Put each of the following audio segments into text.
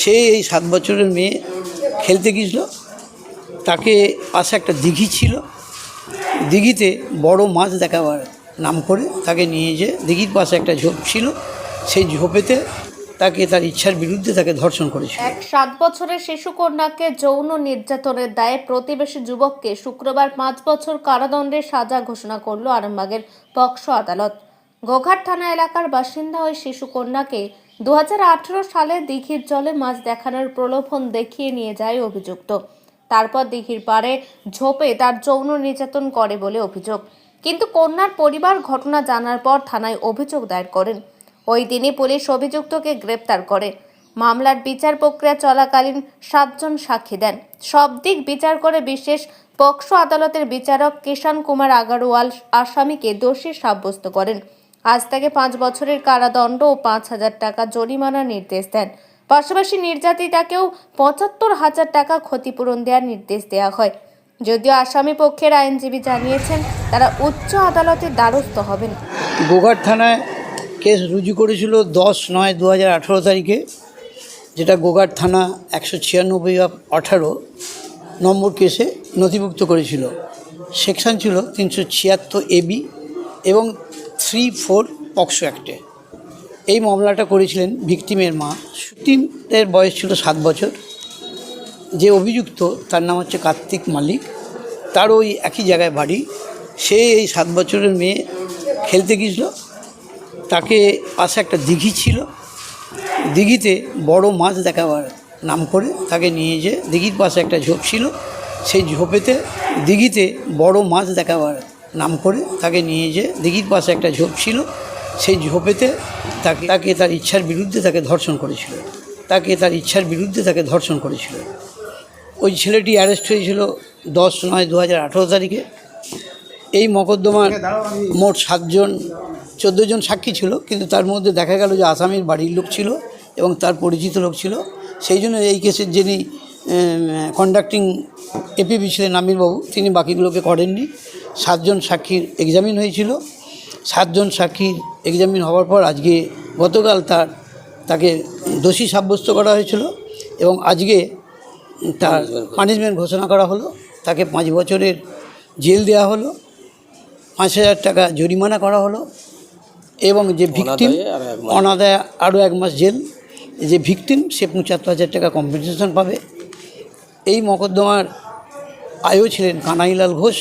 সে এই সাত বছরের মেয়ে খেলতে গিয়েছিল। তাকে পাশে একটা দিঘি ছিল। দিঘিতে বড় মাছ দেখাবার নাম করে তাকে নিয়ে যে দিঘির পাশে একটা ঝোপ ছিল। সেই ঝোপেতে তাকে তার ইচ্ছার বিরুদ্ধে তাকে ধর্ষণ করেছিল। এক সাত বছরের শিশু কন্যাকে যৌন নির্যাতনের দায়ে প্রতিবেশী যুবককে শুক্রবার পাঁচ বছর কারাদণ্ডের সাজা ঘোষণা করল আরামবাগের পক্সো আদালত। গোঘাট থানা এলাকার বাসিন্দা ওই শিশু কন্যাকে দু হাজার আঠারো সালে দিঘির জলে মাছ দেখানোর প্রলোভন দেখিয়ে নিয়ে যায় অভিযুক্ত। তারপর দিঘির পাড়ে ঝোপে তার যৌন নির্যাতন করে বলে অভিযোগ। কিন্তু কন্যার পরিবার ঘটনা জানার পর থানায় অভিযোগ দায়ের করেন। ওই দিনই পুলিশ অভিযুক্তকে গ্রেপ্তার করে। মামলার বিচার প্রক্রিয়া চলাকালীন সাতজন সাক্ষী দেন। সব দিক বিচার করে বিশেষ পক্সো আদালতের বিচারক কিষান কুমার আগারওয়াল আসামিকে দোষী সাব্যস্ত করেন। আজ তাকে পাঁচ বছরের কারাদণ্ড ও পাঁচ হাজার টাকা জরিমানার নির্দেশ দেন। পাশাপাশি নির্যাতিতাকেও পঁচাত্তর হাজার টাকা ক্ষতিপূরণ দেওয়ার নির্দেশ দেওয়া হয়। যদিও আসামি পক্ষের আইনজীবী জানিয়েছেন, তারা উচ্চ আদালতের দ্বারস্থ হবেন। গোঘাট থানায় কেস রুজু করেছিল দশ নয় দু তারিখে, যেটা গোঘাট থানা একশো ছিয়ানব্বই আঠারো নম্বর কেসে নথিভুক্ত করেছিল। সেকশন ছিল তিনশো ছিয়াত্তর এবি এবং থ্রি ফোর পক্সো অ্যাক্টে। এই মামলাটা করেছিলেন ভিকটিমের মা। সুটিমের বয়স ছিল সাত বছর। যে অভিযুক্ত, তার নাম হচ্ছে কার্তিক মালিক। তার ওই একই জায়গায় বাড়ি। সে এই সাত বছরের মেয়ে খেলতে গিয়েছিল। তাকে পাশে একটা দিঘি ছিল। দিঘিতে বড় মাছ দেখাবার নাম করে তাকে নিয়ে যে দিঘির পাশে একটা ঝোপ ছিল। সেই ঝোপেতে দিঘিতে বড় মাছ দেখাবার নাম করে তাকে নিয়ে যে দিঘির পাশে একটা ঝোপ ছিল, সেই ঝোপেতে তাকে তাকে তার ইচ্ছার বিরুদ্ধে তাকে ধর্ষণ করেছিল। তাকে তার ইচ্ছার বিরুদ্ধে তাকে ধর্ষণ করেছিল। ওই ছেলেটি অ্যারেস্ট হয়েছিল দশ নয় দু হাজার তারিখে। এই মকদ্দমার মোট সাতজন, চোদ্দ জন সাক্ষী ছিল, কিন্তু তার মধ্যে দেখা গেল যে আসামির বাড়ির লোক ছিল এবং তার পরিচিত লোক ছিল। সেই জন্য এই কেসের যিনি কন্ডাক্টিং এপিবি ছিলেন আমিরবাবু, তিনি বাকিগুলোকে করেননি। সাতজন সাক্ষীর এক্সামিন হয়েছিল। সাতজন সাক্ষীর এক্সামিন হওয়ার পর আজকে গতকাল তার তাকে দোষী সাব্যস্ত করা হয়েছিল এবং আজকে তার পানিশমেন্ট ঘোষণা করা হলো। তাকে পাঁচ বছরের জেল দেওয়া হলো। পাঁচ হাজার টাকা জরিমানা করা হলো এবং যে ভিকটিম অনাদায় আরও এক মাস। জেল। যে ভিকটিম সে পঁচাত্তর হাজার টাকা কম্পেনসেশন পাবে। এই মকদ্দমার আয়ও ছিলেন কানাইলাল ঘোষ।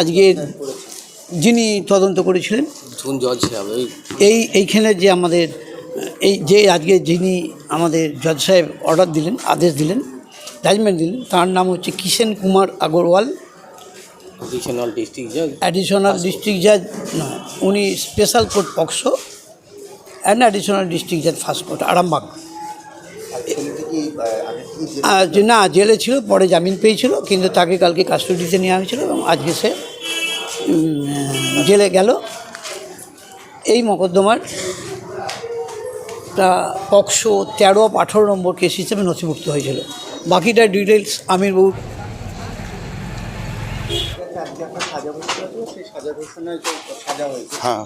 আজকে যিনি তদন্ত করেছিলেন এই এইখানে যে আমাদের এই যে আজকে যিনি আমাদের জজ সাহেব অর্ডার দিলেন আদেশ দিলেন জাজমেন্ট দিলেন তার নাম হচ্ছে কিষেন কুমার আগরওয়াল। অডিশনাল ডিস্ট্রিক্ট জজ অ্যাডিশনাল ডিস্ট্রিক্ট জাজ উনি special court POCSO and additional district জাজ ফার্স্ট কোর্ট আরামবাগ। না, জেলে ছিল, পরে জামিন পেয়েছিল, কিন্তু তাকে কালকে কাস্টডিতে নেওয়া হয়েছিল এবং আজকে সে জেলে গেল। এই মকদ্দমার তা পক্সো তেরো আঠারো নম্বর কেস হিসেবে নথিভুক্ত হয়েছিল। বাকিটা ডিটেলস আমির বাবু হ্যাঁ।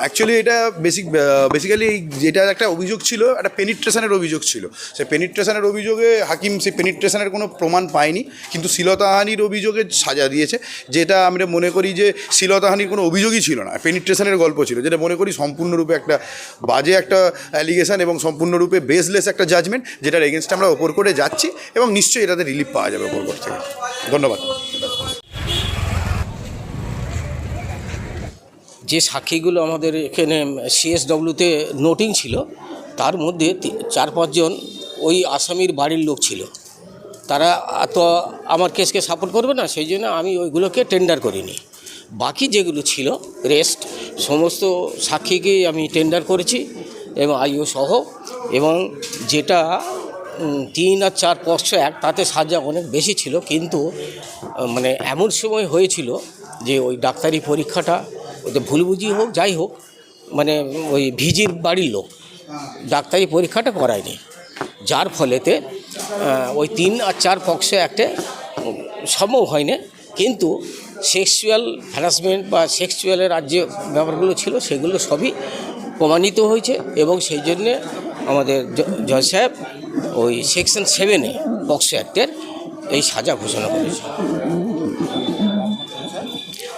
অ্যাকচুয়ালি এটা বেসিক বেসিক্যালি যেটা একটা অভিযোগ ছিল একটা পেনিট্রেশনের অভিযোগ ছিল। সেই পেনিট্রেশনের অভিযোগে হাকিম সেই পেনিট্রেশনের কোনো প্রমাণ পায়নি কিন্তু শ্লীলতাহানির অভিযোগে সাজা দিয়েছে যেটা আমরা মনে করি যে শ্লীলতাহানির কোনো অভিযোগই ছিল না পেনিট্রেশনের গল্প ছিল যেটা মনে করি সম্পূর্ণরূপে একটা বাজে একটা অ্যালিগেশন এবং সম্পূর্ণরূপে বেসলেস একটা জাজমেন্ট যেটার এগেনস্টে আমরা ওপর করে যাচ্ছি এবং নিশ্চয়ই এটাতে রিলিফ পাওয়া যাবে ওপর কোর্ট থেকে। ধন্যবাদ। যে সাক্ষীগুলো আমাদের এখানে সিএসডব্লিউতে নোটিং ছিল, তার মধ্যে চার পাঁচজন ওই আসামির বাড়ির লোক ছিল। তারা তো আমার কেসকে সাপোর্ট করবে না, সেই জন্য আমি ওইগুলোকে টেন্ডার করিনি। বাকি যেগুলো ছিল রেস্ট সমস্ত সাক্ষীকে আমি টেন্ডার করেছি এবং আইও সহ, এবং যেটা তিন আর চার পাঁচশো এক, তাতে সাজা অনেক বেশি ছিল, কিন্তু মানে এমন সময় হয়েছিল যে ওই ডাক্তারি পরীক্ষাটা ওতে ভুল বুঝি হোক, যাই হোক মানে ওই ভিজির বাড়ির লোক, ডাক্তারি পরীক্ষাটা করায়নি। যার ফলেতে ওই তিন আর চার পক্ষে একটা সম্ভব হয়নি, কিন্তু সেক্সুয়াল হ্যারাসমেন্ট বা সেক্সুয়ালের আর যে ব্যাপারগুলো ছিল, সেগুলো সবই প্রমাণিত হয়েছে এবং সেই জন্যে আমাদের জজ সাহেব ওই সেকশন সেভেনে পক্সো অ্যাক্টের এই সাজা ঘোষণা করেছে।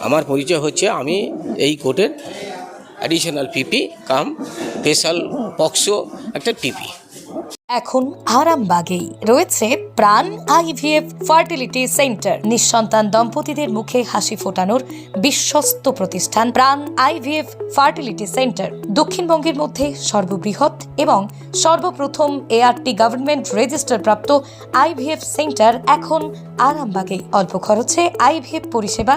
আমার পরিচয় হচ্ছে আমি এই কোর্টের additional PP cum special POCSO একটা পিপি এখন আরামবাগেই রয়েছে প্রাণ আইভিএফ ফার্টিলিটি সেন্টার। নিঃসন্তান দম্পতিদের মুখে হাসি ফোটানোর বিশ্বস্ত প্রতিষ্ঠান প্রাণ আইভিএফ ফার্টিলিটি সেন্টার। দক্ষিণবঙ্গের মধ্যে সর্ববৃহৎ এবং সর্বপ্রথম এআরটি গভর্নমেন্ট রেজিস্টার প্রাপ্ত আইভিএফ সেন্টার এখন আরামবাগেই। অল্প খরচে আইভিএফ পরিষেবা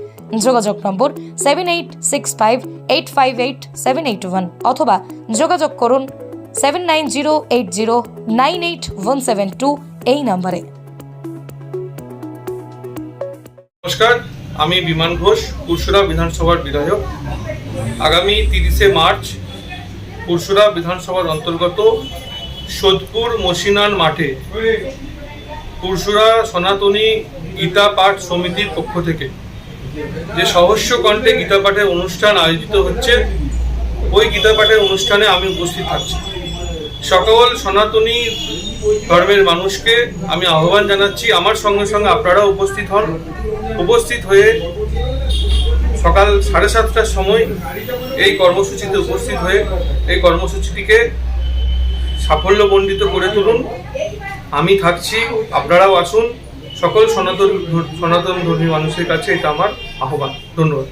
যোগাযোগ নম্বর seven eight six five eight five eight seven eight one অথবা যোগাযোগ করুন seven nine zero eight zero nine eight one seven two এই নম্বরে। নমস্কার, আমি বিমান ঘোষ, পুরসুরা বিধানসভার বিধায়ক। আগামী তিরিশে মার্চ পুরসুরা বিধানসভার অন্তর্গত সোদপুর মসিনান মাঠে পুরসুরা সনাতনী গীতা পাঠ সমিতির পক্ষ থেকে যে সহস্য কণ্ঠে গীতা পাঠের অনুষ্ঠান আয়োজিত হচ্ছে, ওই গীতা পাঠের অনুষ্ঠানে আমি উপস্থিত থাকছি। সকল সনাতনী ধর্মের মানুষকে আমি আহ্বান জানাচ্ছি। আমার সঙ্গে সঙ্গে আপনারা উপস্থিত হন। উপস্থিত হয়ে সকাল সাড়ে সাতটার সময় এই কর্মসূচিতে উপস্থিত হয়ে এই কর্মসূচিটিকে সাফল্যমণ্ডিত করে তুলুন। আমি থাকছি, আপনারাও আসুন। সকল সনাতন সনাতন ধর্মী মানুষের কাছে এটা আমার আহ্বান। ধন্যবাদ।